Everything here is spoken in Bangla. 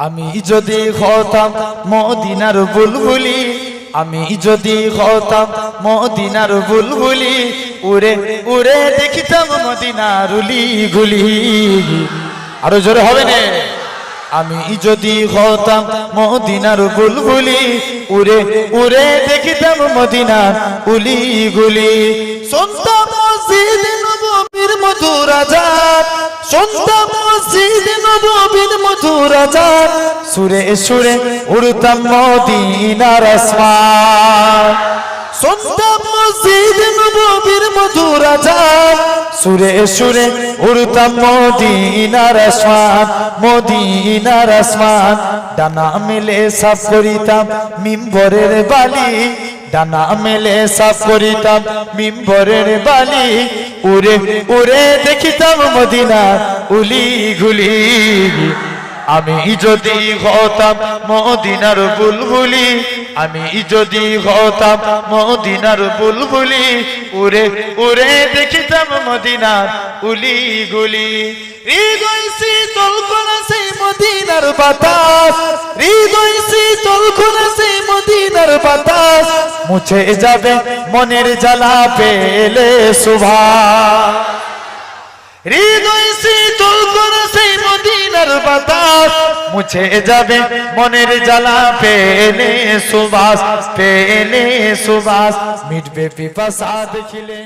আমি যদি হতাম মদিনার বুলবুলি আমি যদি হতাম মদিনার বুলবুলি উড়ে উড়ে দেখিতাম মদিনার উলি গুলি আরও জোরে হবে না। আমি যদি হতাম মদিনার বুলবুলি উড়ে উড়ে দেখিতাম মদিনার উলি গুলি শুনতাম মসজিদ নববীর মধুর আজাদ সুরে সুরে উড়তাম মদিনার আসমান। শুনতাম মসজিদ নববীর মধুর আজাদ সুরে সুরে উড়তাম মদিনার আসমান মদিনার আসমান। ডানা মেলে সাফ করিতাম মিম্বরের বালি, ডানা মেলে সাফ করিতাম মিম্বরের বালি। উড়ে উড়ে দেখিতাম মদিনা উলি গুলি। আমি যদি হতাম মদিনার বুলবুলি, আমি যদি হতাম মদিনার বুলবুলি, উড়ে উড়ে দেখিতাম মদিনার উলি গুলি মুছে যাবে মনের জ্বালা পেলে সুভা হৃদয় শীতল মুছে যাবে মনের জ্বালা পেলে সুবাস পেলে সুবাস মিটবে পিপাসা দেখিলে